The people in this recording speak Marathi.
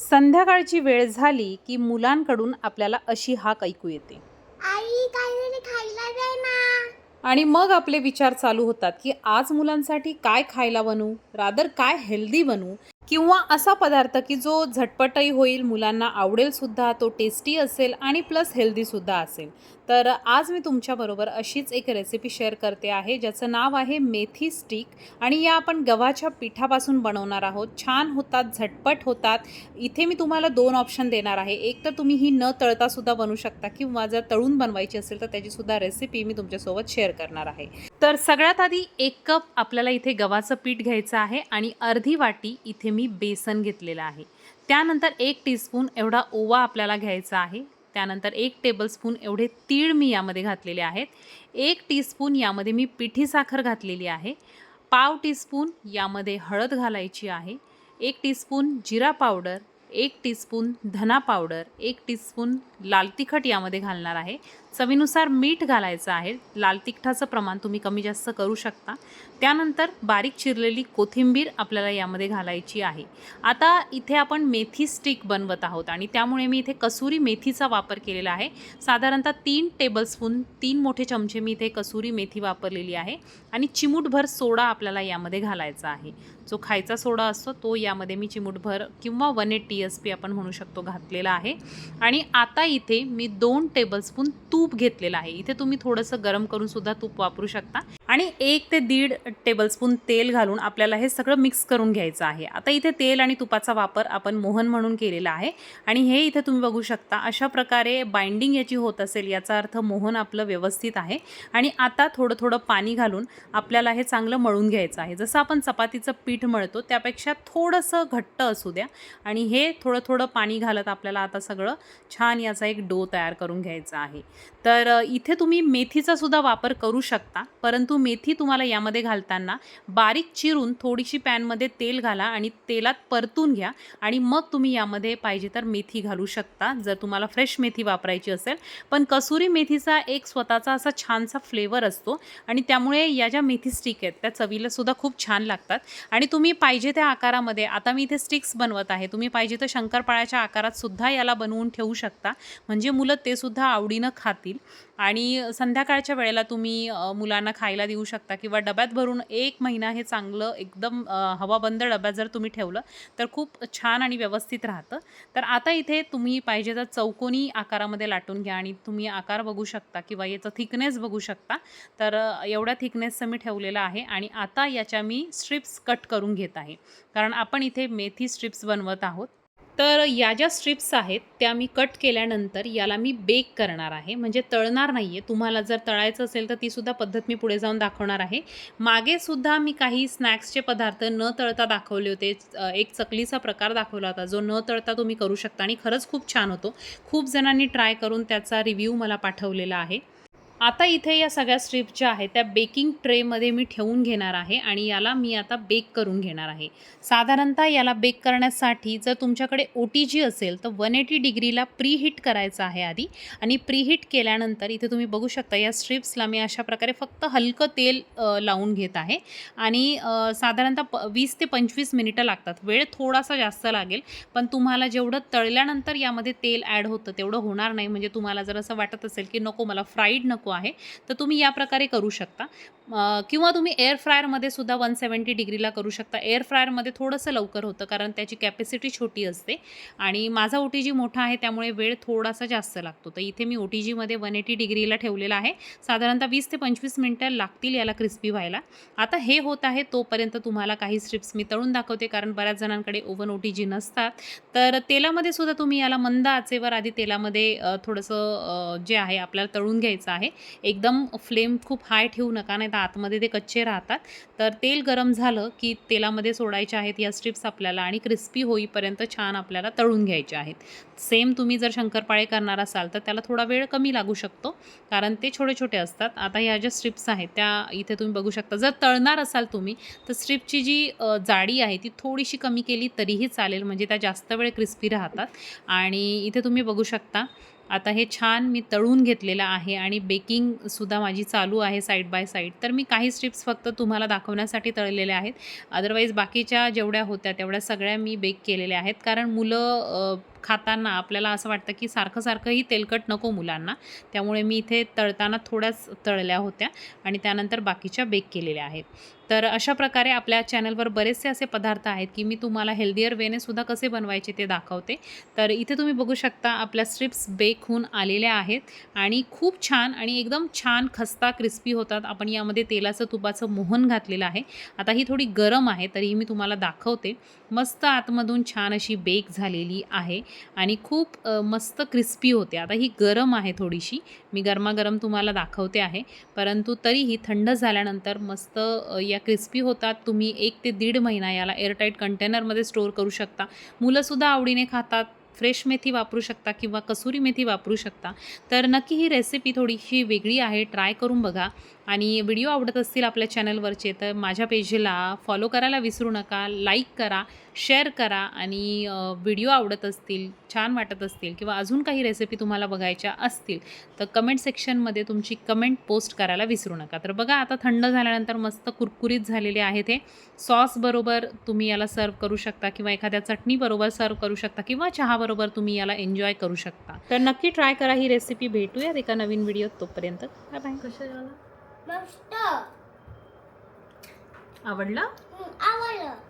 संध्याकाळची वेळ झाली की मुलांकडून आपल्याला अशी हाक ऐकू येते. आई काहीतरी खायला दे ना. आणि मग आपले विचार चालू होतात की आज मुलांसाठी काय खायला बनवू रादर काय हेल्दी बनवू किंवा असा पदार्थ की जो झटपटही होईल मुलांना आवडेल सुद्धा तो टेस्टी असेल आणि प्लस हेल्दी सुद्धा असेल. तर आज मी तुमच्याबरोबर अशीच एक रेसिपी शेअर करते आहे ज्याचं नाव आहे मेथी स्टिक आणि या आपण गव्हाच्या पिठापासून बनवणार आहोत. छान होतात झटपट होतात. इथे मी तुम्हाला दोन ऑप्शन देणार आहे. एक तर तुम्ही ही न तळतासुद्धा बनवू शकता किंवा जर तळून बनवायची असेल तर त्याचीसुद्धा रेसिपी मी तुमच्यासोबत शेअर करणार आहे. तर सगळ्यात आधी एक कप आपल्याला इथे गव्हाचं पीठ घ्यायचं आहे आणि अर्धी वाटी इथे मी बेसन घेतलेलं आहे. त्यानंतर एक टीस्पून एवढा ओवा आपल्याला घ्यायचा आहे. त्यानंतर एक टेबलस्पून एवढे तीळ मी यामध्ये घातलेले आहेत. एक टीस्पून यामध्ये मी पिठी साखर घातलेली आहे. पाव टीस्पून यामध्ये हळद घालायची आहे. एक टीस्पून जिरा पावडर एक टीस्पून धना पावडर एक टीस्पून लाल तिखट यामध्ये घालणार आहे. चवीनुसार मीठ घालायचं आहे. लाल तिखटाचं प्रमाण तुम्ही कमी जास्त करू शकता. त्यानंतर बारीक चिरलेली कोथिंबीर आपल्याला यामध्ये घालायची आहे. आता इथे आपण मेथी स्टिक बनवत आहोत आणि त्यामुळे मी इथे कसुरी मेथीचा वापर केलेला आहे. साधारणतः तीन टेबलस्पून तीन मोठे चमचे मी इथे कसुरी मेथी वापरलेली आहे आणि चिमूटभर सोडा आपल्याला यामध्ये घालायचा आहे. जो खायचा सोडा असतो तो यामध्ये मी चिमूटभर किंवा one eight T S P आपण म्हणू शकतो घातलेला आहे. आणि आता इथे मी दोन टेबलस्पून तूप तूप घेतलेलं आहे. इथे तुम्ही थोडंसं गरम करून सुद्धा तूप वापरू शकता. आणि एक ते दीड टेबलस्पून तेल घालून आपल्याला हे सगळं मिक्स करून घ्यायचं आहे. आता इथे तेल आणि तुपाचा वापर आपण मोहन म्हणून केलेला आहे. आणि हे इथे तुम्ही बघू शकता अशा प्रकारे बाइंडिंग याची होत असेल याचा अर्थ मोहन आपलं व्यवस्थित आहे. आणि आता थोडं थोडं पाणी घालून आपल्याला हे चांगलं मळून घ्यायचं आहे. जसं आपण चपातीचं पीठ मळतो त्यापेक्षा थोडंसं घट्ट असू द्या. आणि हे थोडं थोडं पाणी घालत आपल्याला आता सगळं छान याचा एक डो तयार करून घ्यायचा आहे. तर इथे तुम्ही मेथीचा सुद्धा वापर करू शकता परंतु मेथी तुम्हाला यामध्ये घालताना बारीक चिरून थोडीशी पॅनमध्ये तेल घाला आणि तेलात परतून घ्या. आणि मग तुम्ही यामध्ये पाहिजे तर मेथी घालू शकता जर तुम्हाला फ्रेश मेथी वापरायची असेल. पण कसुरी मेथीचा एक स्वतःचा असा छानसा फ्लेवर असतो आणि त्यामुळे या ज्या मेथी स्टिक आहेत त्या चवीला सुद्धा खूप छान लागतात. आणि तुम्ही पाहिजे त्या आकारामध्ये आता मी इथे स्टिक्स बनवत आहे तुम्ही पाहिजे तर शंकरपाळ्याच्या आकारात सुद्धा याला बनवून ठेवू शकता. म्हणजे मुलं ते सुद्धा आवडीनं खातील. आणि संध्याकाळच्या वेळेला तुम्ही मुलांना खायला देऊ शकता किंवा डब्यात भरून एक महिना हे चांगलं एकदम हवाबंद डब्यात जर तुम्ही ठेवलं तर खूप छान आणि व्यवस्थित राहतं. तर आता इथे तुम्ही पाहिजे तर चौकोनी आकारामध्ये लाटून घ्या आणि तुम्ही आकार बघू शकता किंवा याचं थिकनेस बघू शकता. तर एवढ्या थिकनेसचं मी ठेवलेलं आहे आणि आता याच्या मी स्ट्रिप्स कट करून घेत आहे. कारण आपण इथे मेथी स्ट्रिप्स बनवत आहोत. तर या ज्या स्ट्रिप्स आहेत त्या मी कट केल्यानंतर याला मी बेक करणार आहे. म्हणजे तळणार नाही आहे तुम्हाला जर तळायचं असेल तर तीसुद्धा पद्धत मी पुढे जाऊन दाखवणार आहे. मागेसुद्धा मी काही स्नॅक्सचे पदार्थ न तळता दाखवले होते. एक चकलीचा प्रकार दाखवला होता जो न तळता तुम्ही करू शकता. आणि खरंच खूप छान होतो. खूप जणांनी ट्राय करून त्याचा रिव्ह्यू मला पाठवलेला आहे. आता इथे या सगळ्या स्ट्रीप ज्या आहेत त्या बेकिंग ट्रेमध्ये मी ठेवून घेणार आहे आणि याला मी आता बेक करून घेणार आहे. साधारणतः याला बेक करण्यासाठी जर तुमच्याकडे ओ टी जी असेल तर वन एटी डिग्रीला प्रीहीट करायचं आहे आधी आणि प्रीहीट केल्यानंतर इथे तुम्ही बघू शकता या स्ट्रिप्सला मी अशा प्रकारे फक्त हलकं तेल लावून घेत आहे आणि साधारणतः प वीस ते पंचवीस मिनिटं लागतात. वेळ थोडासा जास्त लागेल पण तुम्हाला जेवढं तळल्यानंतर यामध्ये तेल ॲड होतं तेवढं होणार नाही. म्हणजे तुम्हाला जर असं वाटत असेल की नको मला फ्राईड नको आहे. तर तुम्ही या प्रकारे करू शकता. किंवा तुम्ही एअर फ्रायरमध्ये सुद्धा वन सेवन्टी डिग्रीला करू शकता. एअर फ्रायरमध्ये थोडंसं लवकर होतं कारण त्याची कॅपॅसिटी छोटी असते. आणि माझा ओ टी जी मोठा आहे त्यामुळे वेळ थोडासा जास्त लागतो. तर इथे मी ओ टी जीमध्ये वन एटी डिग्रीला ठेवलेला आहे. साधारणतः वीस ते पंचवीस मिनटं लागतील याला क्रिस्पी व्हायला. आता हे होत आहे तोपर्यंत तुम्हाला काही स्ट्रिप्स मी तळून दाखवते कारण बऱ्याच जणांकडे ओव्हन ओ टी जी नसतात. तर तेलामध्ये सुद्धा तुम्ही याला मंद आचेवर आधी तेलामध्ये थोडंसं जे आहे आपल्याला तळून घ्यायचं आहे. एकदम फ्लेम खूप हाय ठेवू नका नाही तर आतमध्ये ते कच्चे राहतात. तर तेल गरम झालं की तेलामध्ये सोडायचे आहेत या स्ट्रिप्स आपल्याला आणि क्रिस्पी होईपर्यंत छान आपल्याला तळून घ्यायचे आहेत. सेम तुम्ही जर शंकरपाळे करणार असाल तर त्याला थोडा वेळ कमी लागू शकतो कारण ते छोटे छोटे असतात. आता ह्या ज्या स्ट्रिप्स आहेत त्या इथे तुम्ही बघू शकता. जर तळणार असाल तुम्ही तर स्ट्रिपची जी जाडी आहे ती थोडीशी कमी केली तरीही चालेल म्हणजे त्या जास्त वेळ क्रिस्पी राहतात. आणि इथे तुम्ही बघू शकता आता हे छान मी तळून घेतलेलं आहे आणि बेकिंगसुद्धा माझी चालू आहे साईड बाय साईड. तर मी काही स्ट्रिप्स फक्त तुम्हाला दाखवण्यासाठी तळलेल्या आहेत. अदरवाईज बाकीच्या जेवढ्या होत्या तेवढ्या सगळ्या मी बेक केलेल्या आहेत. कारण मुलं खाताना आपल्याला असं वाटतं की सारखं सारखंही तेलकट नको मुलांना. त्यामुळे मी इथे तळताना थोड्याच तळल्या होत्या आणि त्यानंतर बाकीच्या बेक केलेल्या आहेत. तर अशा प्रकारे आपल्या चॅनलवर बरेचसे असे पदार्थ आहेत की मी तुम्हाला हेल्दियर वेने सुद्धा कसे बनवायचे ते दाखवते. तर इथे तुम्ही बघू शकता आपल्या स्ट्रिप्स बेक होऊन आलेल्या आहेत आणि खूप छान आणि एकदम छान खस्ता क्रिस्पी होतात. आपण यामध्ये तेलाचं तुपाचं मोहन घातलेलं आहे. आता ही थोडी गरम आहे तरी मी तुम्हाला दाखवते. मस्त आतमधून छान अशी बेक झालेली आहे. आणि खूप मस्त क्रिस्पी होते. आता ही गरम आहे थोडीशी. मी गरमागरम तुम्हाला दाखवते आहे. परंतु तरीही थंड झाल्यानंतर मस्त या क्रिस्पी होतात. तुम्ही एक ते दीड महिना याला एअरटाईट कंटेनरमध्ये स्टोअर करू शकता. मुलंसुद्धा आवडीने खातात. फ्रेश मेथी वापरू शकता किंवा कसुरी मेथी वापरू शकता. तर नक्की ही रेसिपी थोडीशी वेगळी आहे. ट्राय करून बघा. आणि व्हिडिओ आवडत असतील आपल्या चॅनलवरचे तर माझ्या पेजला फॉलो करायला विसरू नका. लाईक करा शेअर करा आणि व्हिडिओ आवडत असतील छान वाटत असतील किंवा अजून काही रेसिपी तुम्हाला बघायच्या असतील तर कमेंट सेक्शनमध्ये तुमची कमेंट पोस्ट करायला विसरू नका. तर बघा आता थंड झाल्यानंतर मस्त कुरकुरीत झालेले आहेत हे. सॉसबरोबर तुम्ही याला सर्व करू शकता किंवा एखाद्या चटणीबरोबर सर्व करू शकता किंवा चहाबरोबर तुम्ही याला एन्जॉय करू शकता. तर नक्की ट्राय करा ही रेसिपी भेटूयात एका नवीन व्हिडिओत तोपर्यंत. बाय बाय मस्त. आवडला? आवडलं.